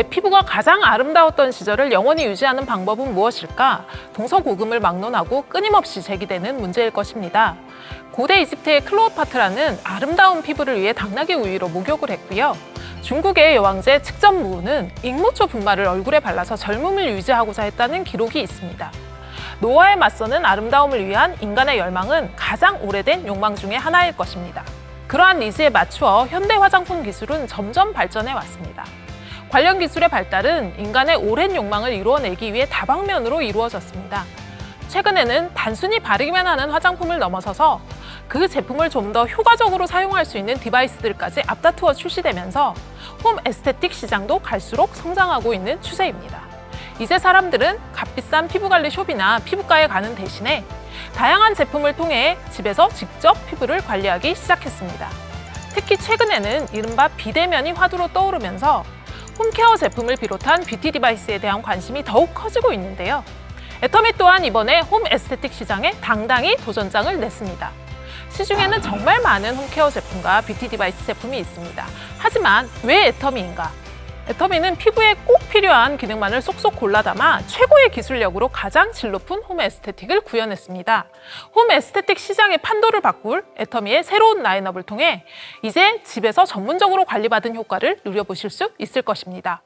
내 피부가 가장 아름다웠던 시절을 영원히 유지하는 방법은 무엇일까? 동서고금을 막론하고 끊임없이 제기되는 문제일 것입니다. 고대 이집트의 클로오파트라는 아름다운 피부를 위해 당나귀 우유로 목욕을 했고요. 중국의 여왕제 측전무는 익모초 분말을 얼굴에 발라서 젊음을 유지하고자 했다는 기록이 있습니다. 노화에 맞서는 아름다움을 위한 인간의 열망은 가장 오래된 욕망 중의 하나일 것입니다. 그러한 니즈에 맞추어 현대 화장품 기술은 점점 발전해 왔습니다. 관련 기술의 발달은 인간의 오랜 욕망을 이루어내기 위해 다방면으로 이루어졌습니다. 최근에는 단순히 바르기만 하는 화장품을 넘어서서 그 제품을 좀 더 효과적으로 사용할 수 있는 디바이스들까지 앞다투어 출시되면서 홈 에스테틱 시장도 갈수록 성장하고 있는 추세입니다. 이제 사람들은 값비싼 피부관리 숍이나 피부과에 가는 대신에 다양한 제품을 통해 집에서 직접 피부를 관리하기 시작했습니다. 특히 최근에는 이른바 비대면이 화두로 떠오르면서 홈케어 제품을 비롯한 뷰티 디바이스에 대한 관심이 더욱 커지고 있는데요. 애터미 또한 이번에 홈 에스테틱 시장에 당당히 도전장을 냈습니다. 시중에는 정말 많은 홈케어 제품과 뷰티 디바이스 제품이 있습니다. 하지만 왜 애터미인가? 애터미는 피부에 꼭 필요한 기능만을 쏙쏙 골라 담아 최고의 기술력으로 가장 질 높은 홈 에스테틱을 구현했습니다. 홈 에스테틱 시장의 판도를 바꿀 애터미의 새로운 라인업을 통해 이제 집에서 전문적으로 관리받은 효과를 누려보실 수 있을 것입니다.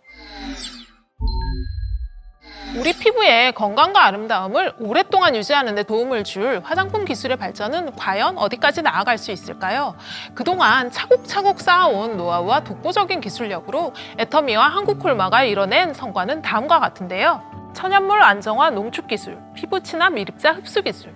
우리 피부의 건강과 아름다움을 오랫동안 유지하는 데 도움을 줄 화장품 기술의 발전은 과연 어디까지 나아갈 수 있을까요? 그동안 차곡차곡 쌓아온 노하우와 독보적인 기술력으로 애터미와 한국콜마가 이뤄낸 성과는 다음과 같은데요. 천연물 안정화 농축 기술, 피부 친화 미립자 흡수 기술,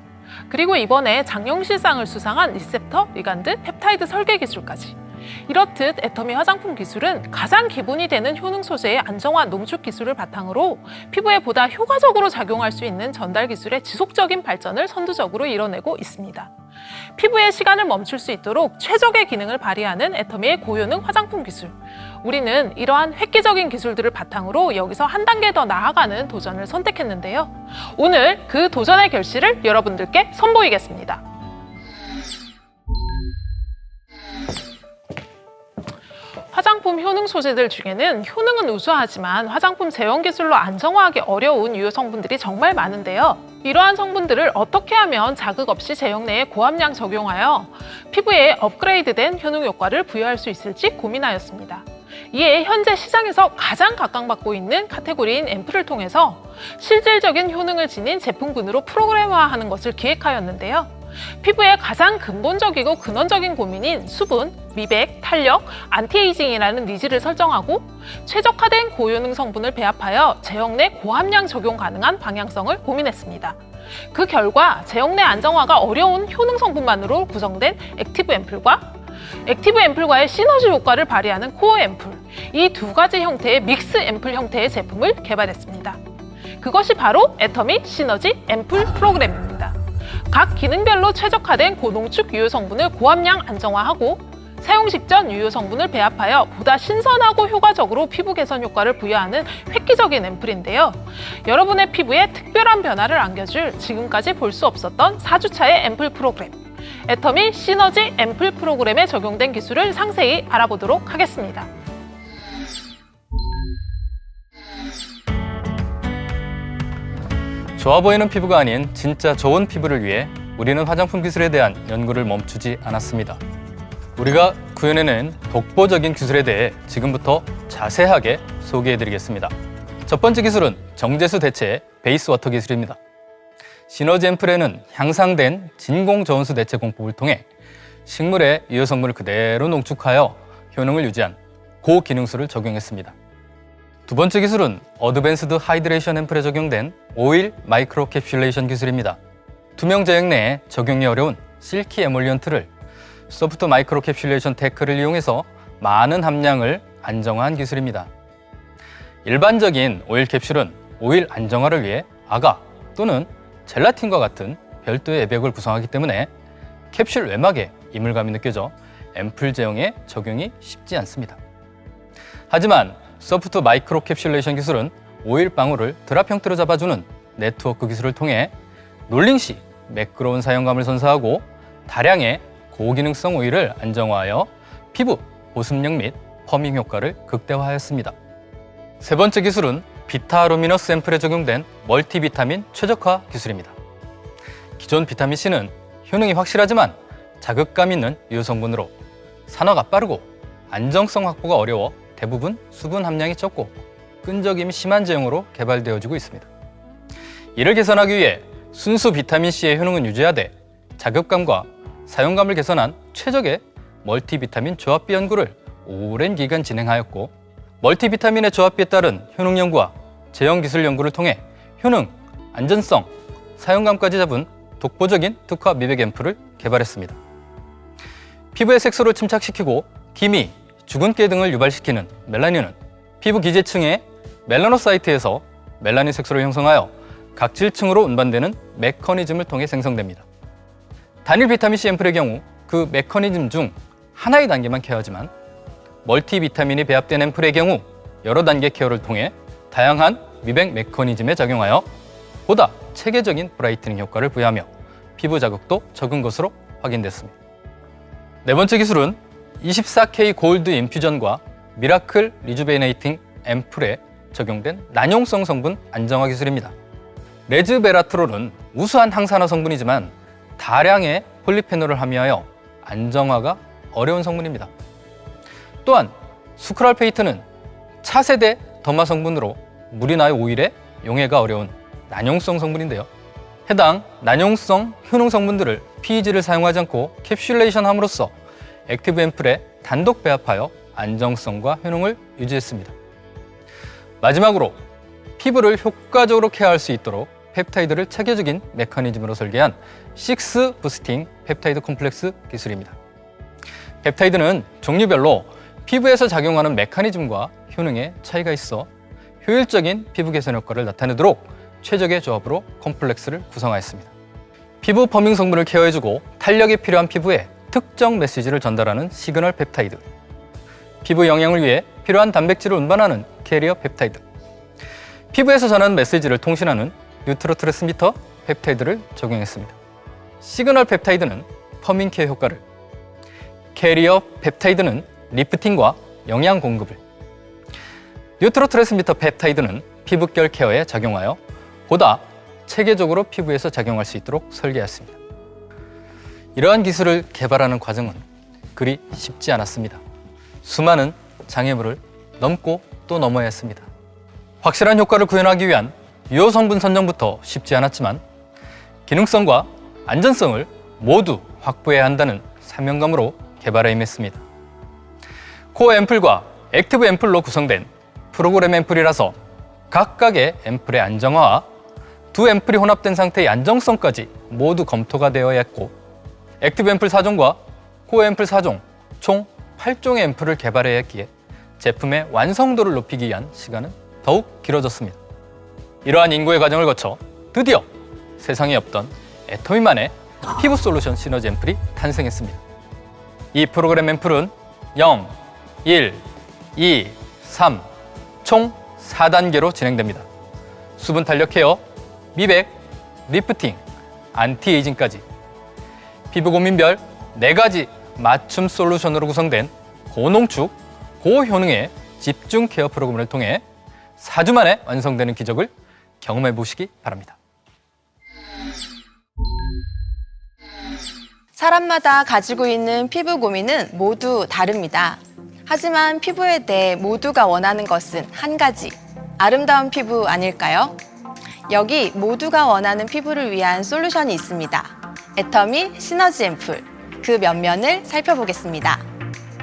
그리고 이번에 장영실상을 수상한 리셉터, 리간드, 펩타이드 설계 기술까지. 이렇듯 애터미 화장품 기술은 가장 기본이 되는 효능 소재의 안정화 농축 기술을 바탕으로 피부에 보다 효과적으로 작용할 수 있는 전달 기술의 지속적인 발전을 선두적으로 이뤄내고 있습니다. 피부의 시간을 멈출 수 있도록 최적의 기능을 발휘하는 애터미의 고효능 화장품 기술. 우리는 이러한 획기적인 기술들을 바탕으로 여기서 한 단계 더 나아가는 도전을 선택했는데요. 오늘 그 도전의 결실을 여러분들께 선보이겠습니다. 화장품 효능 소재들 중에는 효능은 우수하지만 화장품 제형 기술로 안정화하기 어려운 유효 성분들이 정말 많은데요. 이러한 성분들을 어떻게 하면 자극 없이 제형 내에 고함량 적용하여 피부에 업그레이드된 효능 효과를 부여할 수 있을지 고민하였습니다. 이에 현재 시장에서 가장 각광받고 있는 카테고리인 앰플을 통해서 실질적인 효능을 지닌 제품군으로 프로그램화하는 것을 기획하였는데요. 피부의 가장 근본적이고 근원적인 고민인 수분, 미백, 탄력, 안티에이징이라는 니즈를 설정하고 최적화된 고효능 성분을 배합하여 제형 내 고함량 적용 가능한 방향성을 고민했습니다. 그 결과 제형 내 안정화가 어려운 효능 성분만으로 구성된 액티브 앰플과 액티브 앰플과의 시너지 효과를 발휘하는 코어 앰플 이 두 가지 형태의 믹스 앰플 형태의 제품을 개발했습니다. 그것이 바로 애터미 시너지 앰플 프로그램입니다. 각 기능별로 최적화된 고농축 유효 성분을 고함량 안정화하고 사용 직전 유효 성분을 배합하여 보다 신선하고 효과적으로 피부 개선 효과를 부여하는 획기적인 앰플인데요. 여러분의 피부에 특별한 변화를 안겨줄 지금까지 볼 수 없었던 4주차의 앰플 프로그램. 애터미 시너지 앰플 프로그램에 적용된 기술을 상세히 알아보도록 하겠습니다. 좋아 보이는 피부가 아닌 진짜 좋은 피부를 위해 우리는 화장품 기술에 대한 연구를 멈추지 않았습니다. 우리가 구현해낸 독보적인 기술에 대해 지금부터 자세하게 소개해드리겠습니다. 첫 번째 기술은 정제수 대체 베이스 워터 기술입니다. 시너지 앰플에는 향상된 진공 저온수 대체 공법을 통해 식물의 유효 성분을 그대로 농축하여 효능을 유지한 고기능수를 적용했습니다. 두 번째 기술은 어드밴스드 하이드레이션 앰플에 적용된 오일 마이크로 캡슐레이션 기술입니다. 투명 제형 내에 적용이 어려운 실키 에몰리언트를 소프트 마이크로 캡슐레이션 테크를 이용해서 많은 함량을 안정화한 기술입니다. 일반적인 오일 캡슐은 오일 안정화를 위해 아가 또는 젤라틴과 같은 별도의 애벽을 구성하기 때문에 캡슐 외막에 이물감이 느껴져 앰플 제형에 적용이 쉽지 않습니다. 하지만 소프트 마이크로 캡슐레이션 기술은 오일 방울을 드랍 형태로 잡아주는 네트워크 기술을 통해 놀링 시 매끄러운 사용감을 선사하고 다량의 고기능성 오일을 안정화하여 피부 보습력 및 퍼밍 효과를 극대화하였습니다. 세 번째 기술은 비타루미너스 앰플에 적용된 멀티비타민 최적화 기술입니다. 기존 비타민 C는 효능이 확실하지만 자극감 있는 유효 성분으로 산화가 빠르고 안정성 확보가 어려워 대부분 수분 함량이 적고 끈적임이 심한 제형으로 개발되어지고 있습니다. 이를 개선하기 위해 순수 비타민 C의 효능은 유지하되 자극감과 사용감을 개선한 최적의 멀티비타민 조합비 연구를 오랜 기간 진행하였고 멀티비타민의 조합비에 따른 효능 연구와 제형 기술 연구를 통해 효능, 안전성, 사용감까지 잡은 독보적인 특화 미백 앰플을 개발했습니다. 피부의 색소를 침착시키고 기미, 주근깨 등을 유발시키는 멜라닌은 피부 기재층의 멜라노사이트에서 멜라닌 색소를 형성하여 각질층으로 운반되는 메커니즘을 통해 생성됩니다. 단일 비타민 C 앰플의 경우 그 메커니즘 중 하나의 단계만 케어하지만 멀티비타민이 배합된 앰플의 경우 여러 단계 케어를 통해 다양한 미백 메커니즘에 작용하여 보다 체계적인 브라이트닝 효과를 부여하며 피부 자극도 적은 것으로 확인됐습니다. 네 번째 기술은 24K 골드 인퓨전과 미라클 리주베네이팅 앰플에 적용된 난용성 성분 안정화 기술입니다. 레즈베라트롤은 우수한 항산화 성분이지만 다량의 폴리페놀을 함유하여 안정화가 어려운 성분입니다. 또한 수크랄페이트는 차세대 더마 성분으로 물이나 오일에 용해가 어려운 난용성 성분인데요. 해당 난용성 효능 성분들을 PEG를 사용하지 않고 캡슐레이션 함으로써 액티브 앰플에 단독 배합하여 안정성과 효능을 유지했습니다. 마지막으로 피부를 효과적으로 케어할 수 있도록 펩타이드를 체계적인 메커니즘으로 설계한 식스 부스팅 펩타이드 콤플렉스 기술입니다. 펩타이드는 종류별로 피부에서 작용하는 메커니즘과 효능에 차이가 있어 효율적인 피부 개선 효과를 나타내도록 최적의 조합으로 콤플렉스를 구성하였습니다. 피부 퍼밍 성분을 케어해주고 탄력이 필요한 피부에 특정 메시지를 전달하는 시그널 펩타이드. 피부 영양을 위해 필요한 단백질을 운반하는 캐리어 펩타이드. 피부에서 전하는 메시지를 통신하는 뉴트로 트랜스미터 펩타이드를 적용했습니다. 시그널 펩타이드는 퍼밍 케어 효과를, 캐리어 펩타이드는 리프팅과 영양 공급을, 뉴트로 트랜스미터 펩타이드는 피부결 케어에 작용하여 보다 체계적으로 피부에서 작용할 수 있도록 설계했습니다. 이러한 기술을 개발하는 과정은 그리 쉽지 않았습니다. 수많은 장애물을 넘고 또 넘어야 했습니다. 확실한 효과를 구현하기 위한 유효 성분 선정부터 쉽지 않았지만 기능성과 안전성을 모두 확보해야 한다는 사명감으로 개발에 임했습니다. 코어 앰플과 액티브 앰플로 구성된 프로그램 앰플이라서 각각의 앰플의 안정화와 두 앰플이 혼합된 상태의 안정성까지 모두 검토가 되어야 했고 액티브 앰플 4종과 코어 앰플 4종 총 8종의 앰플을 개발해야 했기에 제품의 완성도를 높이기 위한 시간은 더욱 길어졌습니다. 이러한 인고의 과정을 거쳐 드디어 세상에 없던 애터미만의 피부 솔루션 시너지 앰플이 탄생했습니다. 이 프로그램 앰플은 0, 1, 2, 3, 총 4단계로 진행됩니다. 수분 탄력 케어, 미백, 리프팅, 안티에이징까지 피부 고민별 4가지 맞춤 솔루션으로 구성된 고농축, 고효능의 집중 케어 프로그램을 통해 4주 만에 완성되는 기적을 경험해 보시기 바랍니다. 사람마다 가지고 있는 피부 고민은 모두 다릅니다. 하지만 피부에 대해 모두가 원하는 것은 한 가지. 아름다운 피부 아닐까요? 여기 모두가 원하는 피부를 위한 솔루션이 있습니다. 애터미 시너지 앰플. 그 면면을 살펴보겠습니다.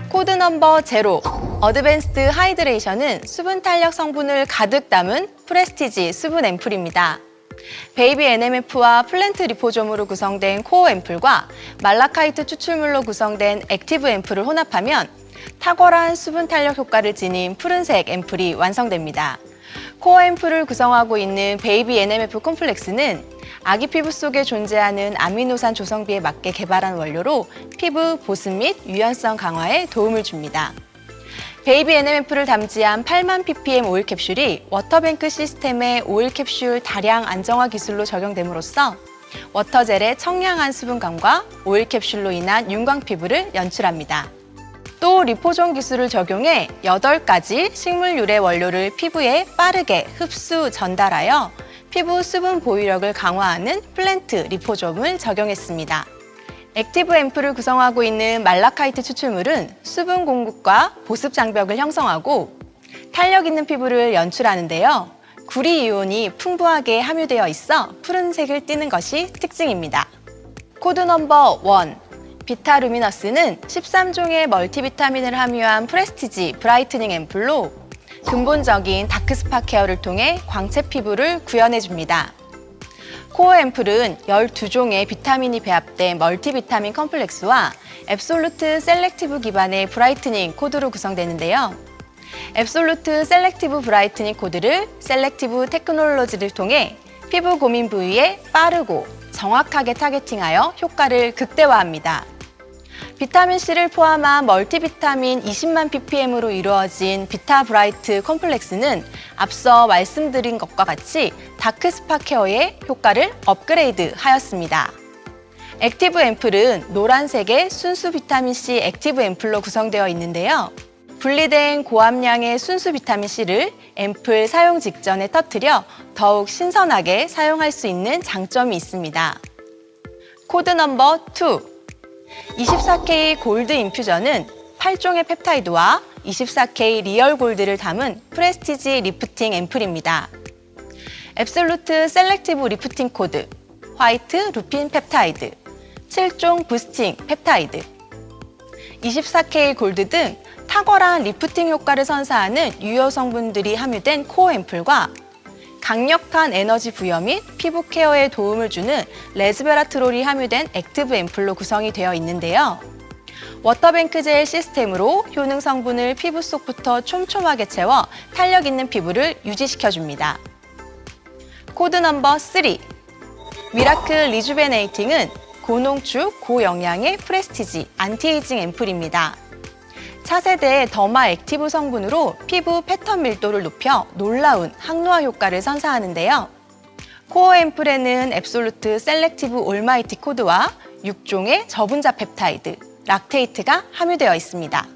코드 넘버 제로 어드밴스드 하이드레이션은 수분 탄력 성분을 가득 담은 프레스티지 수분 앰플입니다. 베이비 NMF와 플랜트 리포좀으로 구성된 코어 앰플과 말라카이트 추출물로 구성된 액티브 앰플을 혼합하면 탁월한 수분 탄력 효과를 지닌 푸른색 앰플이 완성됩니다. 코어 앰플을 구성하고 있는 베이비 NMF 콤플렉스는 아기 피부 속에 존재하는 아미노산 조성비에 맞게 개발한 원료로 피부 보습 및 유연성 강화에 도움을 줍니다. 베이비 NMF를 담지한 8만 ppm 오일 캡슐이 워터뱅크 시스템의 오일 캡슐 다량 안정화 기술로 적용됨으로써 워터젤의 청량한 수분감과 오일 캡슐로 인한 윤광 피부를 연출합니다. 또 리포존 기술을 적용해 8가지 식물 유래 원료를 피부에 빠르게 흡수 전달하여 피부 수분 보유력을 강화하는 플랜트 리포좀을 적용했습니다. 액티브 앰플을 구성하고 있는 말라카이트 추출물은 수분 공급과 보습 장벽을 형성하고 탄력 있는 피부를 연출하는데요. 구리 이온이 풍부하게 함유되어 있어 푸른색을 띠는 것이 특징입니다. 코드 넘버 1. 비타루미너스는 13종의 멀티비타민을 함유한 프레스티지 브라이트닝 앰플로 근본적인 다크스파 케어를 통해 광채 피부를 구현해 줍니다. 코어 앰플은 12종의 비타민이 배합된 멀티비타민 컴플렉스와 앱솔루트 셀렉티브 기반의 브라이트닝 코드로 구성되는데요. 앱솔루트 셀렉티브 브라이트닝 코드를 셀렉티브 테크놀로지를 통해 피부 고민 부위에 빠르고 정확하게 타겟팅하여 효과를 극대화합니다. 비타민C를 포함한 멀티비타민 20만 ppm으로 이루어진 비타 브라이트 컴플렉스는 앞서 말씀드린 것과 같이 다크 스파 케어의 효과를 업그레이드 하였습니다. 액티브 앰플은 노란색의 순수 비타민C 액티브 앰플로 구성되어 있는데요. 분리된 고함량의 순수 비타민C를 앰플 사용 직전에 터뜨려 더욱 신선하게 사용할 수 있는 장점이 있습니다. 코드 넘버 2. 24K 골드 인퓨전은 8종의 펩타이드와 24K 리얼 골드를 담은 프레스티지 리프팅 앰플입니다. 앱솔루트 셀렉티브 리프팅 코드, 화이트 루핀 펩타이드, 7종 부스팅 펩타이드, 24K 골드 등 탁월한 리프팅 효과를 선사하는 유효 성분들이 함유된 코어 앰플과 강력한 에너지 부여 및 피부 케어에 도움을 주는 레즈베라트롤이 함유된 액티브 앰플로 구성이 되어 있는데요. 워터뱅크 젤 시스템으로 효능 성분을 피부 속부터 촘촘하게 채워 탄력 있는 피부를 유지시켜줍니다. 코드 넘버 3. 미라클 리주베네이팅은 고농축, 고영양의 프레스티지 안티에이징 앰플입니다. 차세대 더마 액티브 성분으로 피부 패턴 밀도를 높여 놀라운 항노화 효과를 선사하는데요. 코어 앰플에는 앱솔루트 셀렉티브 올마이티 코드와 6종의 저분자 펩타이드, 락테이트가 함유되어 있습니다.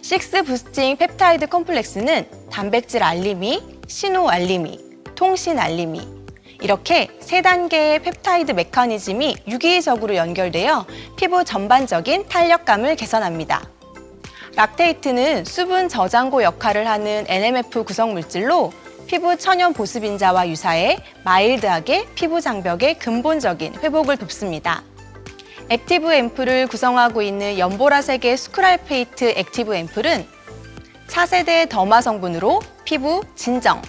식스 부스팅 펩타이드 컴플렉스는 단백질 알림이, 신호 알림이, 통신 알림이 이렇게 세 단계의 펩타이드 메커니즘이 유기적으로 연결되어 피부 전반적인 탄력감을 개선합니다. 락테이트는 수분 저장고 역할을 하는 NMF 구성 물질로 피부 천연 보습인자와 유사해 마일드하게 피부 장벽의 근본적인 회복을 돕습니다. 액티브 앰플을 구성하고 있는 연보라색의 스크랄페이트 액티브 앰플은 차세대 더마 성분으로 피부 진정,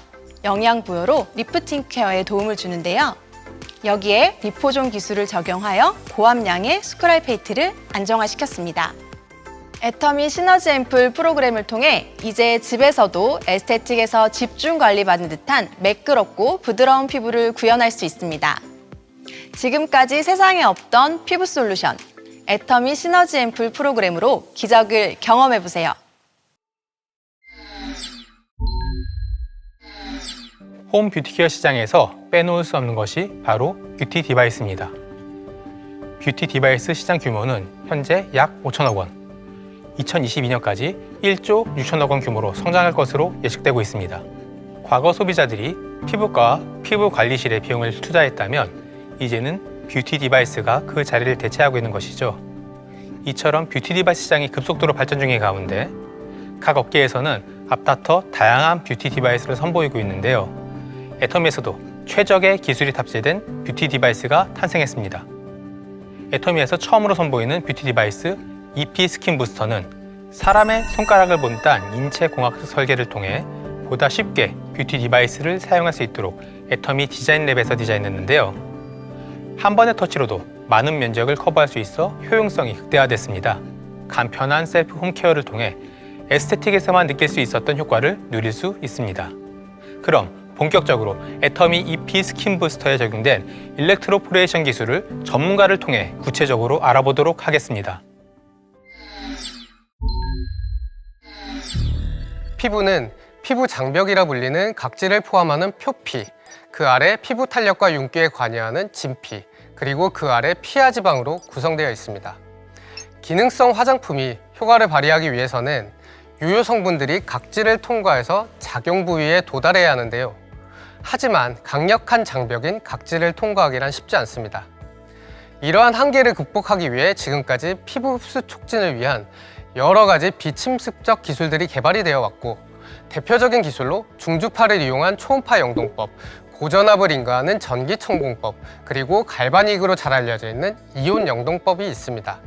영양 부여로 리프팅 케어에 도움을 주는데요. 여기에 리포존 기술을 적용하여 고함량의 스크랄페이트를 안정화시켰습니다. 애터미 시너지 앰플 프로그램을 통해 이제 집에서도 에스테틱에서 집중 관리받는 듯한 매끄럽고 부드러운 피부를 구현할 수 있습니다. 지금까지 세상에 없던 피부 솔루션 애터미 시너지 앰플 프로그램으로 기적을 경험해 보세요. 홈 뷰티케어 시장에서 빼놓을 수 없는 것이 바로 뷰티 디바이스입니다. 뷰티 디바이스 시장 규모는 현재 약 5천억 원, 2022년까지 1조 6천억 원 규모로 성장할 것으로 예측되고 있습니다. 과거 소비자들이 피부과 피부 관리실에 비용을 투자했다면 이제는 뷰티 디바이스가 그 자리를 대체하고 있는 것이죠. 이처럼 뷰티 디바이스 시장이 급속도로 발전 중인 가운데 각 업계에서는 앞다퉈 다양한 뷰티 디바이스를 선보이고 있는데요. 애터미에서도 최적의 기술이 탑재된 뷰티 디바이스가 탄생했습니다. 애터미에서 처음으로 선보이는 뷰티 디바이스 EP 스킨 부스터는 사람의 손가락을 본딴 인체 공학적 설계를 통해 보다 쉽게 뷰티 디바이스를 사용할 수 있도록 애터미 디자인 랩에서 디자인했는데요. 한 번의 터치로도 많은 면적을 커버할 수 있어 효용성이 극대화됐습니다. 간편한 셀프 홈케어를 통해 에스테틱에서만 느낄 수 있었던 효과를 누릴 수 있습니다. 그럼 본격적으로 애터미 EP 스킨 부스터에 적용된 일렉트로포레이션 기술을 전문가를 통해 구체적으로 알아보도록 하겠습니다. 피부는 피부 장벽이라 불리는 각질을 포함하는 표피, 그 아래 피부 탄력과 윤기에 관여하는 진피, 그리고 그 아래 피하 지방으로 구성되어 있습니다. 기능성 화장품이 효과를 발휘하기 위해서는 유효 성분들이 각질을 통과해서 작용 부위에 도달해야 하는데요. 하지만 강력한 장벽인 각질을 통과하기란 쉽지 않습니다. 이러한 한계를 극복하기 위해 지금까지 피부 흡수 촉진을 위한 여러 가지 비침습적 기술들이 개발이 되어 왔고 대표적인 기술로 중주파를 이용한 초음파 영동법, 고전압을 인가하는 전기 천공법, 그리고 갈바닉으로 잘 알려져 있는 이온 영동법이 있습니다.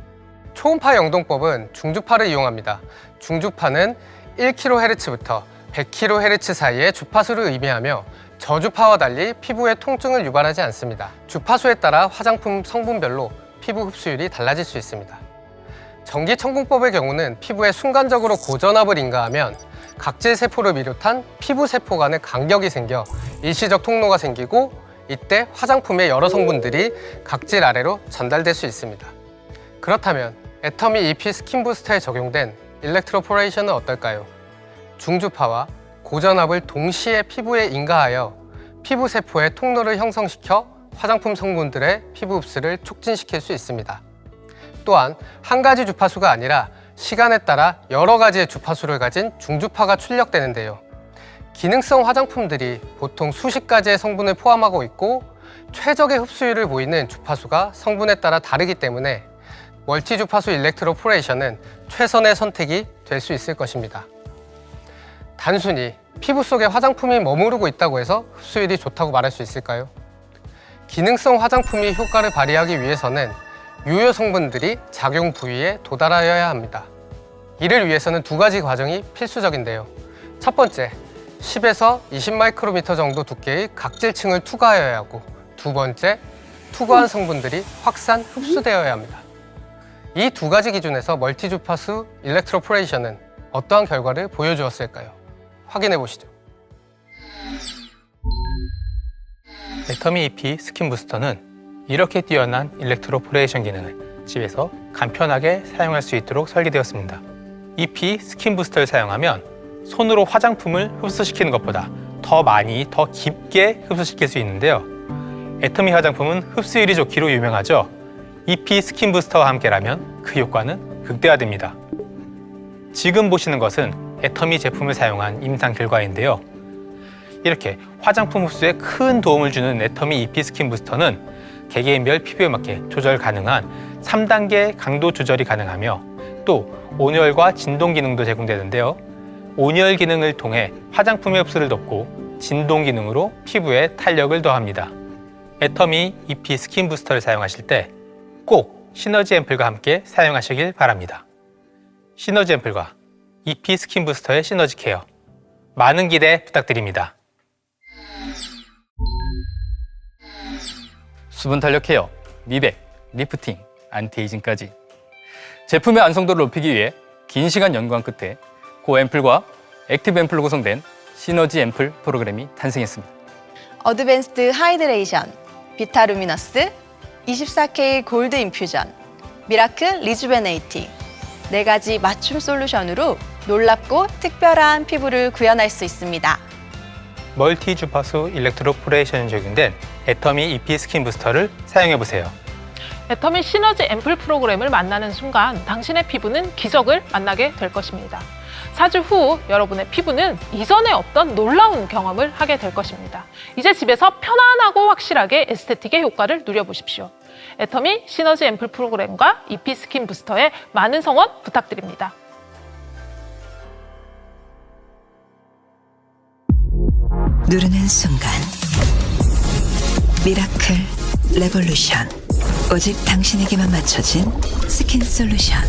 초음파 영동법은 중주파를 이용합니다. 중주파는 1kHz부터 100kHz 사이의 주파수를 의미하며 저주파와 달리 피부에 통증을 유발하지 않습니다. 주파수에 따라 화장품 성분별로 피부 흡수율이 달라질 수 있습니다. 전기 천공법의 경우는 피부에 순간적으로 고전압을 인가하면 각질 세포를 비롯한 피부 세포 간의 간격이 생겨 일시적 통로가 생기고 이때 화장품의 여러 성분들이 각질 아래로 전달될 수 있습니다. 그렇다면 애터미 EP 스킨 부스터에 적용된 일렉트로포레이션은 어떨까요? 중주파와 고전압을 동시에 피부에 인가하여 피부 세포의 통로를 형성시켜 화장품 성분들의 피부 흡수를 촉진시킬 수 있습니다. 또한 한 가지 주파수가 아니라 시간에 따라 여러 가지의 주파수를 가진 중주파가 출력되는데요. 기능성 화장품들이 보통 수십 가지의 성분을 포함하고 있고 최적의 흡수율을 보이는 주파수가 성분에 따라 다르기 때문에 멀티 주파수 일렉트로포레이션은 최선의 선택이 될 수 있을 것입니다. 단순히 피부 속에 화장품이 머무르고 있다고 해서 흡수율이 좋다고 말할 수 있을까요? 기능성 화장품이 효과를 발휘하기 위해서는 유효 성분들이 작용 부위에 도달하여야 합니다. 이를 위해서는 두 가지 과정이 필수적인데요. 첫 번째, 10에서 20 마이크로미터 정도 두께의 각질층을 투과하여야 하고 두 번째, 투과한 성분들이 확산 흡수되어야 합니다. 이 두 가지 기준에서 멀티 주파수 일렉트로포레이션은 어떠한 결과를 보여주었을까요? 확인해 보시죠. 애터미 EP 스킨 부스터는 이렇게 뛰어난 일렉트로포레이션 기능을 집에서 간편하게 사용할 수 있도록 설계되었습니다. EP 스킨 부스터를 사용하면 손으로 화장품을 흡수시키는 것보다 더 많이, 더 깊게 흡수시킬 수 있는데요. 애터미 화장품은 흡수율이 좋기로 유명하죠. EP 스킨 부스터와 함께라면 그 효과는 극대화됩니다. 지금 보시는 것은 애터미 제품을 사용한 임상 결과인데요. 이렇게 화장품 흡수에 큰 도움을 주는 애터미 EP 스킨 부스터는 개개인별 피부에 맞게 조절 가능한 3단계 강도 조절이 가능하며 또 온열과 진동 기능도 제공되는데요. 온열 기능을 통해 화장품의 흡수를 돕고 진동 기능으로 피부에 탄력을 더합니다. 애터미 EP 스킨 부스터를 사용하실 때 꼭 시너지 앰플과 함께 사용하시길 바랍니다. 시너지 앰플과 EP 스킨 부스터의 시너지 케어 많은 기대 부탁드립니다. 수분 탄력 케어, 미백, 리프팅, 안티에이징까지 제품의 완성도를 높이기 위해 긴 시간 연구한 끝에 고 앰플과 액티브 앰플로 구성된 시너지 앰플 프로그램이 탄생했습니다. 어드밴스드 하이드레이션, 비타루미너스, 24K 골드 인퓨전, 미라클 리주베네이팅 네 가지 맞춤 솔루션으로 놀랍고 특별한 피부를 구현할 수 있습니다. 멀티 주파수 일렉트로포레이션이 적용된 애터미 EP 스킨 부스터를 사용해 보세요. 애터미 시너지 앰플 프로그램을 만나는 순간 당신의 피부는 기적을 만나게 될 것입니다. 4주 후 여러분의 피부는 이전에 없던 놀라운 경험을 하게 될 것입니다. 이제 집에서 편안하고 확실하게 에스테틱의 효과를 누려보십시오. 애터미 시너지 앰플 프로그램과 EP 스킨 부스터에 많은 성원 부탁드립니다. 누르는 순간 미라클 레볼루션. 오직 당신에게만 맞춰진 스킨 솔루션.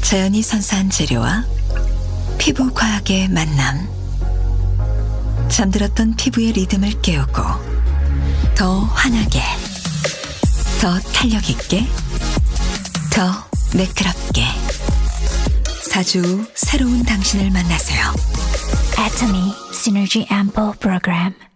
자연이 선사한 재료와 피부 과학의 만남. 잠들었던 피부의 리듬을 깨우고 더 환하게 더 탄력 있게 더 매끄럽게. 4주 후 새로운 당신을 만나세요. Atomy Synergy Ample Program.